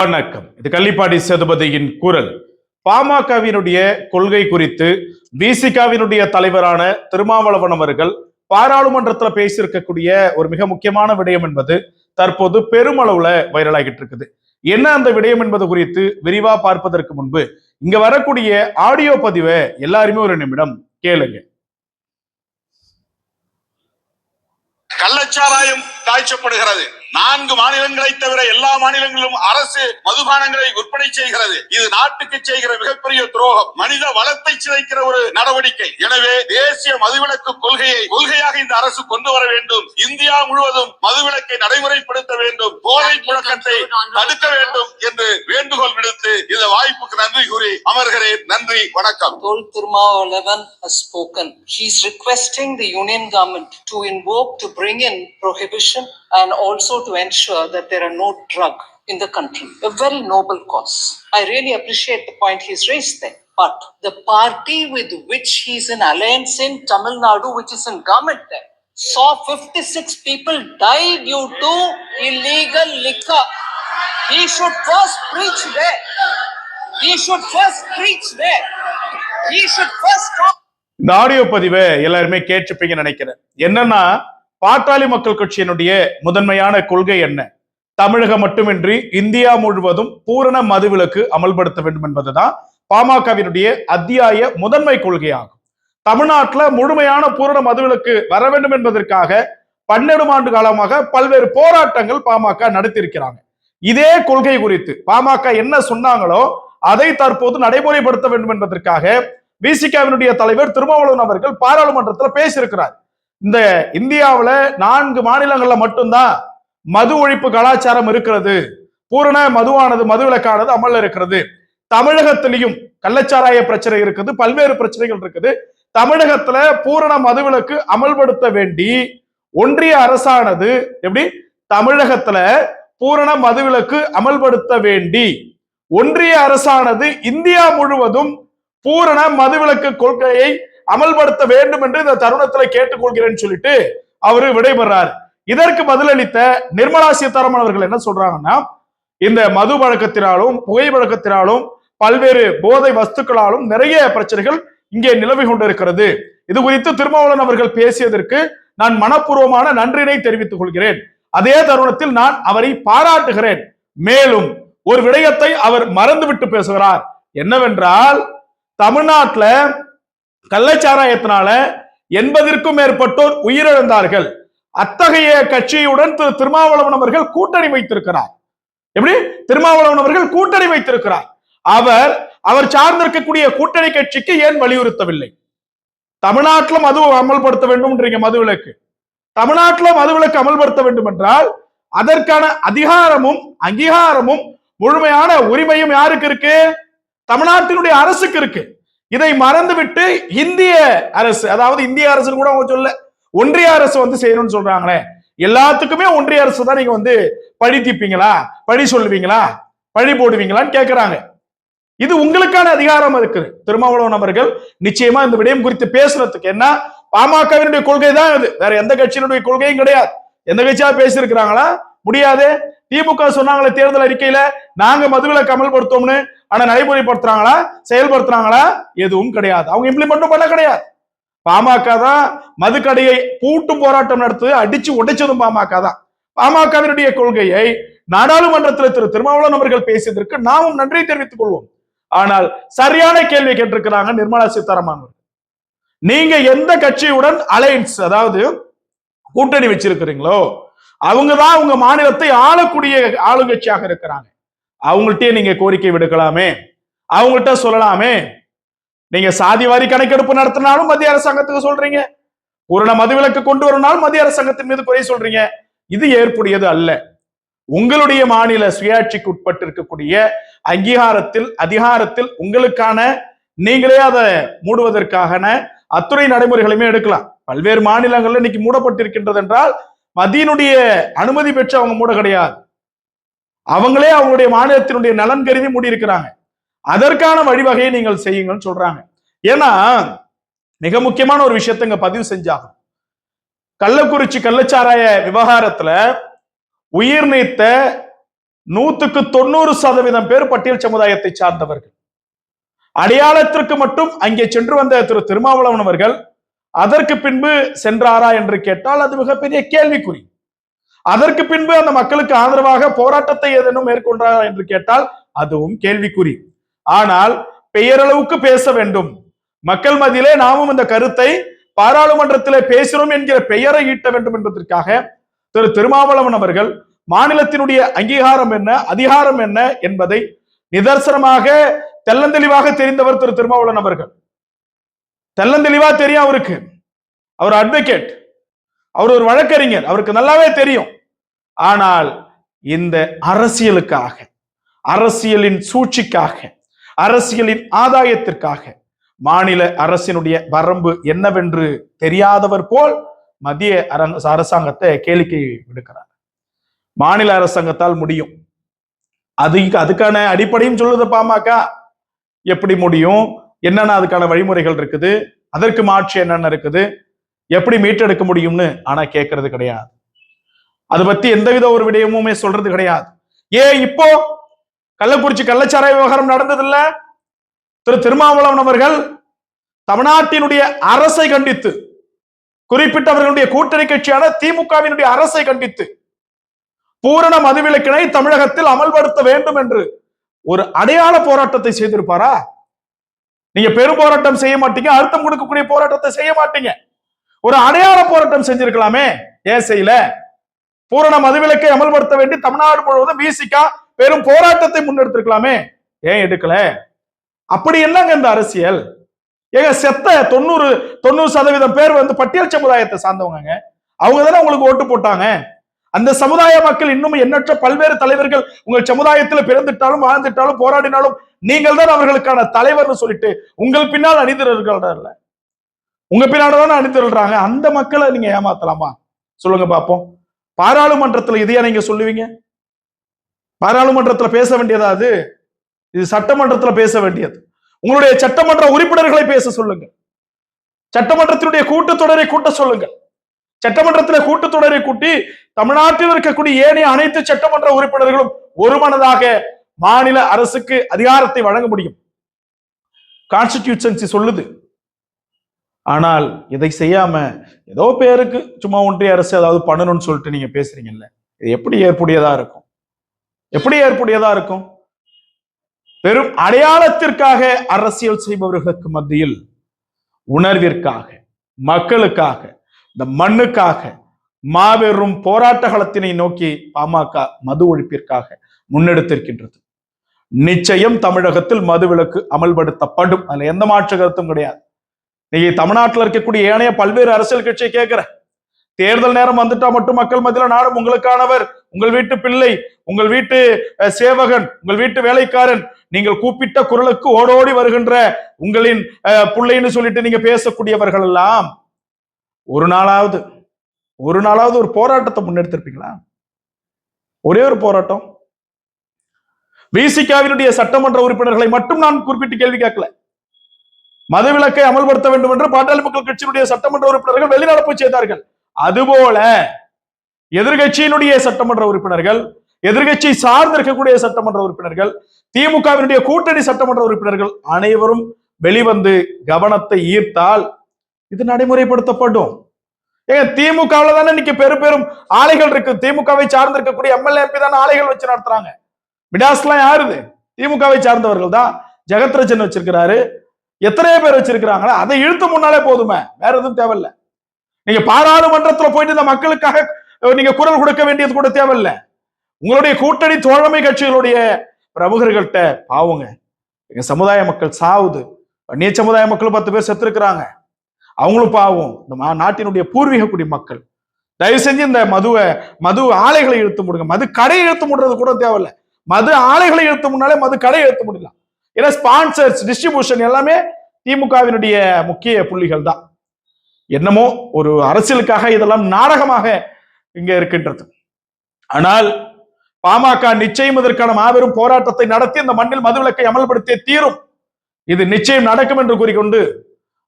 வணக்கம். இது கள்ளிப்பாடி சேதுபதியின் குரல். பாமகவினுடைய கொள்கை குறித்து விசிகாவினுடைய தலைவரான திருமாவளவன் அவர்கள் பாராளுமன்றத்தில் பேசியிருக்கக்கூடிய ஒரு மிக முக்கியமான விடயம் என்பது தற்போது பெருமளவுல வைரலாகிட்டு இருக்குது. என்ன அந்த விடயம் என்பது குறித்து விரிவா பார்ப்பதற்கு முன்பு இங்க வரக்கூடிய ஆடியோ பதிவை எல்லாருமே ஒரு நிமிடம் கேளுங்க. கள்ளச்சாராயம் காய்ச்சப்படுகிறது. நான்கு மாநிலங்களை தவிர எல்லா மாநிலங்களிலும் அரசு மதுபானங்களை விற்பனை செய்கிறது. இது நாட்டுக்கு செய்கிற மிகப்பெரிய துரோகம். மனித வளத்தை சிதைக்கிற ஒரு நடவடிக்கை. எனவே தேசிய மதுவிலக்கு கொள்கையை கொள்கையாக இந்த அரசு கொண்டு வர வேண்டும். இந்தியா முழுவதும் மதுவிலக்கை நடைமுறைப்படுத்த வேண்டும். போதை புழக்கத்தை தடுக்க வேண்டும் என்று வேண்டுகோள் விடுத்து இந்த வாய்ப்புக்கு நன்றி கூறி அமர்கிறேன் நன்றி வணக்கம் Tol Tirumalavan has spoken. He's requesting the union government to invoke to bring in prohibition and also to ensure that there are no drug in the country. A very noble cause. I really appreciate the point he's raised there. But the party with which he's in alliance in Tamil Nadu, which is in government there, saw 56 people die due to illegal liquor. He should first preach there. இந்த audio பதிவை எல்லாருமே கேட்டுப்பீங்க நினைக்கிறேன். என்னன்னா பாட்டாளி மக்கள் கட்சியினுடைய முதன்மையான கொள்கை என்ன? தமிழகம் மட்டுமின்றி இந்தியா முழுவதும் பூரண மதுவிலக்கு அமல்படுத்த வேண்டும் என்பதுதான் பாமகவினுடைய அத்தியாய முதன்மை கொள்கையாகும். தமிழ்நாட்டில் முழுமையான பூரண மதுவிலக்கு வர வேண்டும் என்பதற்காக பன்னெண்டு ஆண்டு காலமாக பல்வேறு போராட்டங்கள் பாமக நடத்தியிருக்கிறாங்க. இதே கொள்கை குறித்து பாமக என்ன சொன்னாங்களோ அதை தற்போது நடைமுறைப்படுத்த வேண்டும் என்பதற்காக விசிகாவினுடைய தலைவர் திருமாவளவன் அவர்கள் பாராளுமன்றத்தில் பேசியிருக்கிறார். இந்த இந்தியாவில் நான்கு மாநிலங்கள்ல மட்டும்தான் மது ஒழிப்பு கலாச்சாரம் இருக்கிறது. பூரண மதுவானது மது விலக்கானது அமல் இருக்கிறது. தமிழகத்திலையும் கள்ளச்சாராய பிரச்சனை இருக்குது பல்வேறு பிரச்சனைகள் இருக்குது. தமிழகத்துல பூரண மதுவிலக்கு அமல்படுத்த வேண்டி ஒன்றிய அரசானது எப்படி? தமிழகத்துல பூரண மதுவிலக்கு அமல்படுத்த வேண்டி ஒன்றிய அரசானது இந்தியா முழுவதும் பூரண மதுவிலக்கு கொள்கையை அமல்படுத்த வேண்டும் என்று இந்த தருணத்துல கேட்டுக்கொள்கிறேன்னு சொல்லிட்டு அவரு விடைபெறாரு. இதற்கு பதிலளித்த நிர்மலா சீதாராமன் அவர்கள் என்ன சொல்றாங்கன்னா இந்த மது பழக்கத்தினாலும் புகை பழக்கத்தினாலும் பல்வேறு போதை வஸ்துக்களாலும் நிறைய பிரச்சனைகள் இங்கே நிலவி கொண்டிருக்கிறது. இது குறித்து திருமாவளவன் அவர்கள் பேசியதற்கு நான் மனப்பூர்வமான நன்றினை தெரிவித்துக் கொள்கிறேன். அதே தருணத்தில் நான் அவரை பாராட்டுகிறேன். மேலும் ஒரு விடயத்தை அவர் மறந்துவிட்டு பேசுகிறார். என்னவென்றால் தமிழ்நாட்டுல கள்ளச்சாராயத்தினால எண்பதிற்கும் மேற்பட்டோர் உயிரிழந்தார்கள். அத்தகைய கட்சியுடன் திரு திருமாவளவன் அவர்கள் கூட்டணி வைத்திருக்கிறார். எப்படி? திருமாவளவன் அவர்கள் கூட்டணி வைத்திருக்கிறார். அவர் அவர் சார்ந்திருக்கக்கூடிய கூட்டணி கட்சிக்கு ஏன் வலியுறுத்தவில்லை? தமிழ்நாட்டிலும் மது அமல்படுத்த வேண்டும்ன்றீங்க மதுவிலக்கு. தமிழ்நாட்டுல மதுவிலக்கு அமல்படுத்த வேண்டும் என்றால் அதற்கான அதிகாரமும் அங்கீகாரமும் முழுமையான உரிமையும் யாருக்கு இருக்கு? தமிழ்நாட்டினுடைய அரசுக்கு இருக்கு. இதை மறந்துவிட்டு இந்திய அரசு அதாவது இந்திய அரசு கூட அவங்க சொல்ல ஒன்றிய அரசு வந்து செய்யணும்னு சொல்றாங்களே. எல்லாத்துக்குமே ஒன்றிய அரசு தான் நீங்க வந்து பழி தீப்பீங்களா? பழி சொல்லுவீங்களா? பழி போடுவீங்களான்னு கேட்கிறாங்க இது உங்களுக்கான அதிகாரம் இருக்குது. திருமாவளவன் அவர்கள் நிச்சயமா இந்த விடயம் குறித்து பேசுறதுக்கு. என்ன பாமகவினுடைய கொள்கை தான் இது. வேற எந்த கட்சியினுடைய கொள்கையும் கிடையாது. எந்த கட்சியா பேசியிருக்கிறாங்களா? முடியாது. திமுக சொன்னாங்களே தேர்தல் அறிக்கையில நாங்க மதுரையில கமல்படுத்தோம்னு ஆனா நடைமுறைப்படுத்துறாங்களா? செயல்படுத்துறாங்களா? எதுவும் கிடையாது. அவங்க இம்ப்ளிமெண்ட்டும் பண்ண கிடையாது. பாமக தான் மதுக்கடையை பூட்டும் போராட்டம் நடத்து அடிச்சு உடைச்சதும் பாமக தான். பாமகவினுடைய கொள்கையை நாடாளுமன்றத்தில் திரு திருமாவளவன் அவர்கள் பேசியதற்கு நாமும் நன்றி தெரிவித்துக் கொள்வோம். ஆனால் சரியான கேள்வி கேட்டிருக்கிறாங்க நிர்மலா சீதாராமன் நீங்க எந்த கட்சியுடன் அலையன்ஸ் அதாவது கூட்டணி வச்சிருக்கிறீங்களோ அவங்கதான் உங்க மாநிலத்தை ஆளக்கூடிய ஆளுங்கட்சியாக இருக்கிறாங்க. அவங்கள்ட்டயே நீங்க கோரிக்கை விடுக்கலாமே. அவங்கள்ட்ட சொல்லலாமே. நீங்க சாதி வாரி கணக்கெடுப்பு நடத்தினாலும் மத்திய அரசாங்கத்துக்கு சொல்றீங்க. பூரண மதுவிலக்கு கொண்டு வரனாலும் மத்திய அரசாங்கத்தின் மீது குறை சொல்றீங்க. இது ஏற்புடையது அல்ல. உங்களுடைய மாநில சுயாட்சிக்கு உட்பட்டு இருக்கக்கூடிய அங்கீகாரத்தில் அதிகாரத்தில் உங்களுக்கான நீங்களே அதை மூடுவதற்கான அத்துறை நடைமுறைகளையுமே எடுக்கலாம். பல்வேறு மாநிலங்கள்ல இன்னைக்கு மூடப்பட்டிருக்கின்றது என்றால் மதியினுடைய அனுமதி பெற்று அவங்க மூட கிடையாது. அவங்களே அவங்களுடைய மாநிலத்தினுடைய நலன் கருதி மூடியிருக்கிறாங்க. அதற்கான வழிவகையை நீங்கள் செய்யுங்கன்னு சொல்றாங்க. ஏன்னா மிக முக்கியமான ஒரு விஷயத்த இங்க பதிவு செஞ்சாகும் கள்ளக்குறிச்சி கள்ளச்சாராய விவகாரத்துல உயிர் நீத்த நூத்துக்கு தொண்ணூறு சதவீதம் பேர் பட்டியல் சமுதாயத்தை சார்ந்தவர்கள். அடையாளத்திற்கு மட்டும் அங்கே சென்று வந்த திரு திருமாவளவன் அவர்கள் அதற்கு பின்பு சென்றாரா என்று கேட்டால் அது மிகப்பெரிய கேள்விக்குறி. அதற்கு பின்பு அந்த மக்களுக்கு ஆதரவாக போராட்டத்தை ஏதேனும் மேற்கொண்டார் என்று கேட்டால் அதுவும் கேள்விக்குறி. ஆனால் பெயரளவுக்கு பேச வேண்டும். மக்கள் மத்தியிலே நாமும் இந்த கருத்தை பாராளுமன்றத்திலே பேசுகிறோம் என்கிற பெயரை ஈட்ட வேண்டும் என்பதற்காக திரு திருமாவளவன் அவர்கள் மாநிலத்தினுடைய அங்கீகாரம் என்ன அதிகாரம் என்ன என்பதை நிதர்சனமாக தெல்லந்தெளிவாக தெரிந்தவர் திரு திருமாவளவன் அவர்கள். தெல்லந்தெளிவா தெரியும் அவருக்கு. அவர் அட்வொகேட் அவர் ஒரு வழக்கறிஞர். அவருக்கு நல்லாவே தெரியும். ஆனால் இந்த அரசியலுக்காக அரசியலின் சூழ்ச்சிக்காக அரசியலின் ஆதாயத்திற்காக மாநில அரசினுடைய வரம்பு என்னவென்று தெரியாதவர் போல் மத்திய அரசாங்கத்தை கேளிக்கை விடுக்கிறார். மாநில அரசாங்கத்தால் முடியும். அது அதுக்கான அடிப்படையும் சொல்லுது பாமக. எப்படி முடியும்? என்னென்ன அதுக்கான வழிமுறைகள் இருக்குது? அதற்கு மாற்று என்னென்ன இருக்குது? எப்படி மீட்டெடுக்க முடியும்னு ஆனா கேட்கறது கிடையாது. அதை பத்தி எந்தவித ஒரு விடயமுமே சொல்றது கிடையாது. ஏன் இப்போ கள்ளக்குறிச்சி கள்ளச்சாராய விவகாரம் நடந்ததில்ல? திரு திருமாவளவன் அவர்கள் தமிழ்நாட்டினுடைய அரசை கண்டித்து குறிப்பிட்டவர்களுடைய கூட்டணி கட்சியான திமுகவினுடைய அரசை கண்டித்து பூரண மதுவிலக்கினை தமிழகத்தில் அமல்படுத்த வேண்டும் என்று ஒரு அடையாள போராட்டத்தை செய்திருப்பாரா? நீங்க பெரும் போராட்டம் செய்ய மாட்டீங்க அழுத்தம் கொடுக்கக்கூடிய போராட்டத்தை செய்ய மாட்டீங்க. ஒரு அடையாள போராட்டம் செஞ்சிருக்கலாமே ஏன் செய்யல பூரண மதுவிலக்கை அமல்படுத்த வேண்டி தமிழ்நாடு முழுவதும் பிசிகா பெரும் போராட்டத்தை முன்னெடுத்திருக்கலாமே. ஏன் எடுக்கல? அப்படி என்னங்க இந்த அரசியல். ஏங்க செத்த தொண்ணூறு தொண்ணூறு சதவீதம் பேர் வந்து பட்டியல் சமுதாயத்தை சார்ந்தவங்க அவங்க தானே உங்களுக்கு ஓட்டு போட்டாங்க. அந்த சமுதாய மக்கள் இன்னும் எண்ணற்ற பல்வேறு தலைவர்கள் உங்கள் சமுதாயத்தில் பிறந்துட்டாலும் வாழ்ந்துட்டாலும் போராடினாலும் நீங்கள் தான் அவர்களுக்கான தலைவர்னு சொல்லிட்டு உங்கள் பின்னால் அணிந்திருக்கிறார்கள் உங்க பின்னாடி தானே அணிந்திருக்கிறாங்க அந்த மக்களை நீங்க ஏமாத்தலாமா? சொல்லுங்க பார்ப்போம். பாராளுமன்றத்துல இதையா நீங்க சொல்லுவீங்க? பாராளுமன்றத்துல பேச வேண்டியதா அது? இது சட்டமன்றத்துல பேச வேண்டியது. உங்களுடைய சட்டமன்ற உறுப்பினர்களை பேச சொல்லுங்க. சட்டமன்றத்தினுடைய கூட்டத்தொடரை கூட்ட சொல்லுங்க. சட்டமன்றத்தில் கூட்டத்தொடரை கூட்டி தமிழ்நாட்டில் இருக்கக்கூடிய ஏனைய அனைத்து சட்டமன்ற உறுப்பினர்களும் ஒருமனதாக மாநில அரசுக்கு அதிகாரத்தை வழங்க முடியும். கான்ஸ்டிடியூஷன்சி சொல்லுது. ஆனால் இதை செய்யாம ஏதோ பேருக்கு சும்மா ஒன்றிய அரசு ஏதாவது பண்ணணும்னு சொல்லிட்டு நீங்க பேசுறீங்கல்ல? இது எப்படி ஏற்புடையதா இருக்கும்? எப்படி ஏற்புடையதா இருக்கும்? பெரும் அடையாளத்திற்காக அரசியல் செய்பவர்களுக்கு மத்தியில் உணர்விற்காக மக்களுக்காக இந்த மண்ணுக்காக மாபெரும் போராட்ட களத்தினை நோக்கி பாமக மது ஒழிப்பிற்காக முன்னெடுத்திருக்கின்றது. நிச்சயம் தமிழகத்தில் மதுவிலக்கு அமல்படுத்தப்படும். அதுல எந்த மாற்று கருத்தும் கிடையாது. நீங்க தமிழ்நாட்டில் இருக்கக்கூடிய ஏனைய பல்வேறு அரசியல் கட்சியை கேட்கிற. தேர்தல் நேரம் வந்துட்டா மட்டும் மக்கள் மத்தியில நாடும் உங்களுக்கானவர். உங்கள் வீட்டு பிள்ளை உங்கள் வீட்டு சேவகன் உங்கள் வீட்டு வேலைக்காரன். நீங்கள் கூப்பிட்ட குரலுக்கு ஓடோடி வருகின்ற உங்களின் அஹ், பிள்ளைன்னு சொல்லிட்டு நீங்க பேசக்கூடியவர்கள் எல்லாம் ஒரு நாளாவது ஒரு நாளாவது ஒரு போராட்டத்தை முன்னெடுத்திருப்பீங்களா? ஒரே ஒரு போராட்டம். விசிகாவினுடைய சட்டமன்ற உறுப்பினர்களை மட்டும் நான் குறிப்பிட்டு கேள்வி கேட்கல. மதுவிலக்கை அமல்படுத்த வேண்டும் என்று பாட்டாளி மக்கள் கட்சியினுடைய சட்டமன்ற உறுப்பினர்கள் வெளிநடப்பு செய்தார்கள் அதுபோல எதிர்கட்சியினுடைய சட்டமன்ற உறுப்பினர்கள் எதிர்கட்சி சார்ந்து இருக்கக்கூடிய சட்டமன்ற உறுப்பினர்கள் திமுகவினுடைய கூட்டணி சட்டமன்ற உறுப்பினர்கள் அனைவரும் வெளிவந்து கவனத்தை ஈர்த்தால் இது நடைமுறைப்படுத்தப்படும். ஏங்க திமுகவுல தானே இன்னைக்கு பெரும் பெரும் ஆலைகள் இருக்கு. திமுகவை சார்ந்து இருக்கக்கூடிய எம்எல்ஏ எம்பி தானே ஆலைகள் வச்சு நடத்துறாங்க. மிடாஸ்லாம் யாருது? திமுகவை சார்ந்தவர்கள் தான் ஜெகத்ரஜன் வச்சிருக்கிறாரு. எத்தனையோ பேர் வச்சிருக்கிறாங்களா அதை இழுத்து முன்னாலே போதுமே. வேற எதுவும் தேவையில்ல. நீங்க பாராளுமன்றத்துல போயிட்டு இந்த மக்களுக்காக நீங்க குரல் கொடுக்க வேண்டியது கூட தேவையில்ல. உங்களுடைய கூட்டணி தோழமை கட்சிகளுடைய பிரமுகர்கள்ட்ட பாவுங்க. எங்க சமுதாய மக்கள் சாவுது. அந்நிய சமுதாய மக்கள் பத்து பேர் செத்துருக்குறாங்க. அவங்களும் பாவம். இந்த மா- நாட்டினுடைய பூர்வீக குடி மக்கள். தயவு செஞ்சு இந்த மதுவை மது ஆலைகளை இழுத்து முடுங்க. மது கடையை இழுத்து முடுறது கூட தேவையில்ல. மது ஆலைகளை இழுத்து முன்னாலே மது கடையை இழுத்து முடியலாம் ஏன்னா ஸ்பான்சர்ஸ் டிஸ்ட்ரிபியூஷன் எல்லாமே திமுகவினுடைய முக்கிய புள்ளிகள் தான் என்னமோ ஒரு அரசியலுக்காக இதெல்லாம் நாடகமாக இங்க இருக்கின்றது. ஆனால் பாமக நிச்சயம் இதற்கான மாபெரும் போராட்டத்தை நடத்தி இந்த மண்ணில் மதுவிலக்கை அமல்படுத்திய தீரும். இது நிச்சயம் நடக்கும் என்று கூறிக்கொண்டு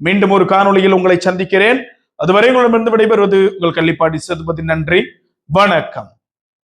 மீண்டும் ஒரு காணொளியில் உங்களை சந்திக்கிறேன். அதுவரை உங்களிடமிருந்து விடைபெறுவது உங்கள் கள்ளிப்பாடி சேதுபதி. நன்றி. வணக்கம்.